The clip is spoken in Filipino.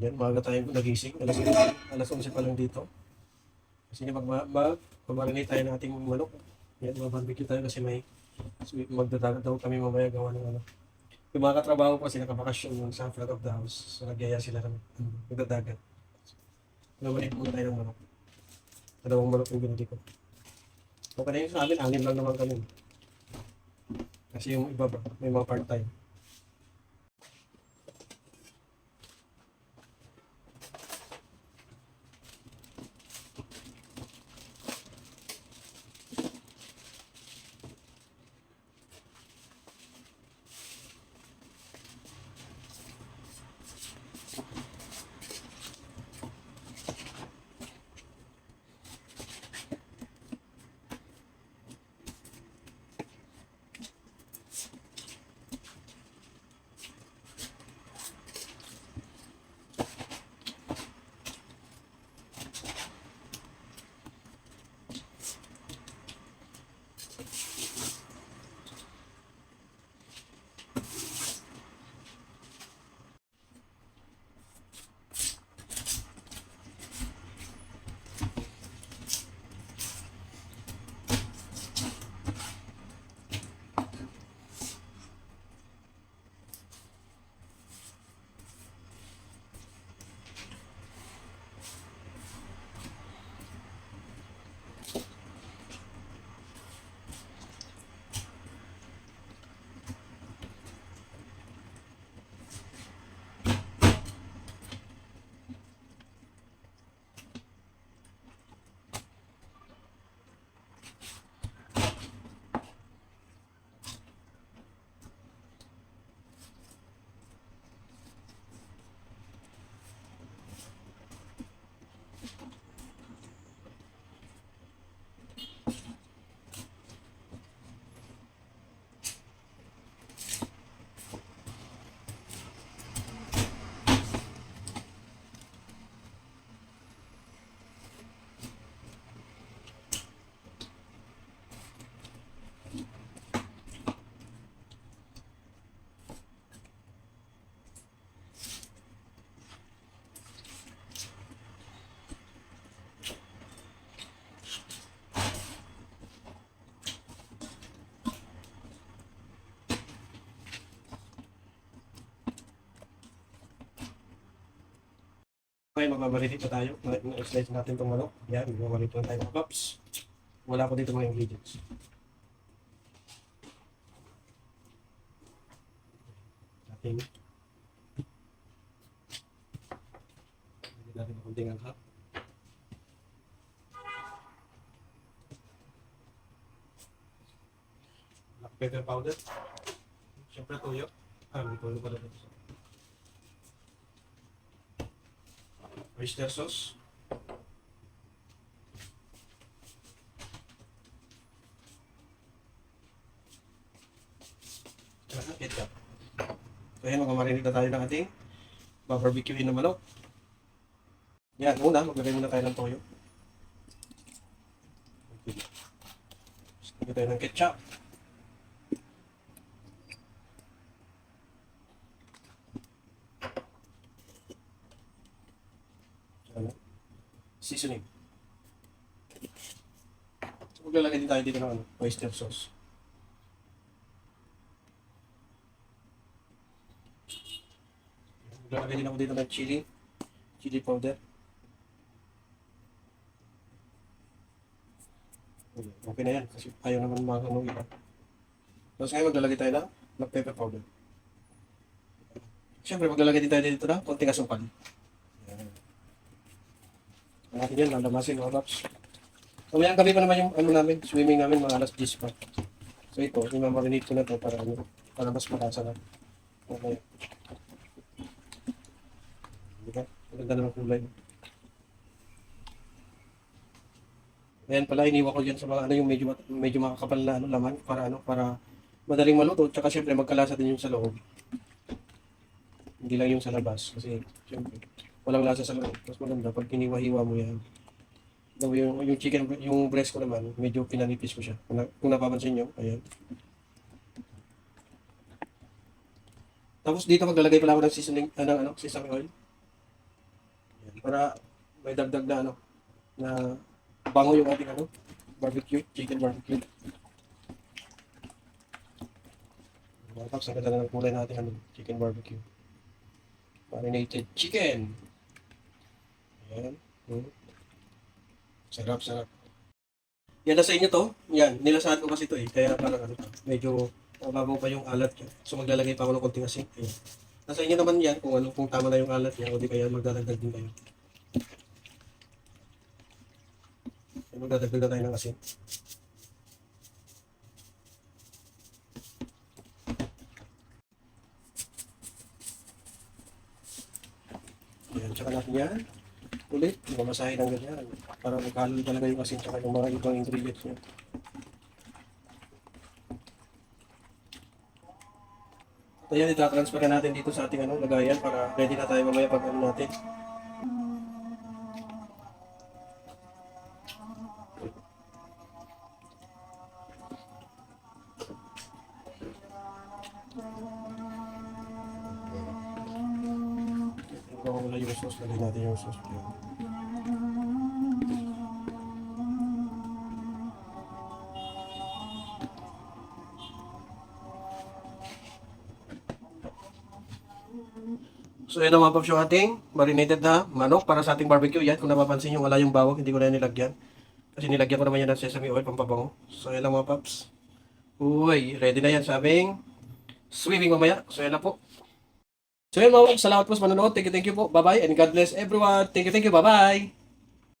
Yan, maaga tayong nagising. Alas 11, alas 11 pa lang dito. Kasi mag, mag, mag tayo ng ating manok. Yan, mabarbecue tayo kasi may so, magdadagat daw kami mamaya gawa ng ano. Yung mga katrabaho ko kasi nakabakasyon yun sa front of the house. So nagyaya sila ng magdadagat. So, maliit muna tayo ng manok. Dalawang manok yung binili ko. So kanina sa amin, anim lang naman kami. Kasi yung iba ba, may mga part-time. Okay, magbabaliti pa tayo. Na-slice natin itong manok. Yan, magbabaliti na tayo mga. Wala ko dito mga ingredients. Ating Lagyan natin ng kunting angka. Black pepper powder. Siyempre tuyo. Ah, may tuyo pala dito. Oyster sauce. Tsaka ketchup. So ayan, magmamarinate na tayo ng ating babarbecuein na manok. Yan, una, maglagay muna tayo ng toyo. Lagyan tayo ng ketchup. Ano? Seasoning. So, maglalagay din tayo dito ng ano, oyster sauce. Maglalagay din ako dito ng chili. Chili powder. Okay na yan. Kasi ayaw naman mga ano iba. Tapos ngayon maglalagay tayo ng black pepper powder. Siyempre maglalagay din tayo dito ng konting asukal. Yan. Natin yan, lalamasin mga paps. So, mayang gabi pa naman yung ano namin, swimming namin mga alas 10 pa. So ito, imamarinate ko na to para ano, para mas malasa na. Okay. Di ba? Ang ganda naman kulay. Ayan pala, iniwan ko dyan sa mga ano yung medyo, medyo makakapal na ano, laman para ano, para madaling maluto. Tsaka syempre magkalasa din yung sa loob. Hindi lang yung sa labas. Kasi syempre, walang lasa sa loob. Mas maganda pag kiniwa-hiwa mo yan. Though yung, yung chicken, yung breast ko naman, medyo pinanipis ko siya. Kung, na, kung napapansin nyo, ayan. Tapos dito maglalagay pala ako ng seasoning, ah, ng ano, sesame oil. Yan, Para may dagdag na ano, na bango yung ating ano, barbecue, chicken barbecue. Paps, ang ganda na ng kulay natin ano, chicken barbecue. Marinated chicken. Ayan. Hmm. Sarap, sarap. Yan na sa inyo to. Yan, nilasahan ko kasi ito eh. Kaya parang ano, medyo mababaw pa yung alat niya. So maglalagay pa ako ng konting asin. Ayan. Nasa inyo naman yan kung ano kung tama na yung alat niya o di kaya magdadagdag din kayo. Magdadagdag na tayo ng asin. Ayan, tsaka natin yan. Ulit, mamasahin ng ganyan. Para magkalo talaga yung asin tsaka yung mga ibang ingredients niya. At Ayan, itatransfer na natin dito sa ating ano, lagayan para ready na tayo mamaya pag ano natin. Yung sauce, lagay natin yung sauce. Yan. So yun mga paps yung ating marinated na manok para sa ating barbecue. Yan, kung napapansin nyo, wala yung bawang, hindi ko na nilagyan. Kasi nilagyan ko naman yan ng sesame oil, pampabango. So yan lang mga paps. Uy, ready na yan sa aming swimming mamaya. So yan lang po. So yun mga salamat po sa manonood. Thank you, thank you po. Bye-bye and God bless everyone. Thank you, thank you. Bye-bye.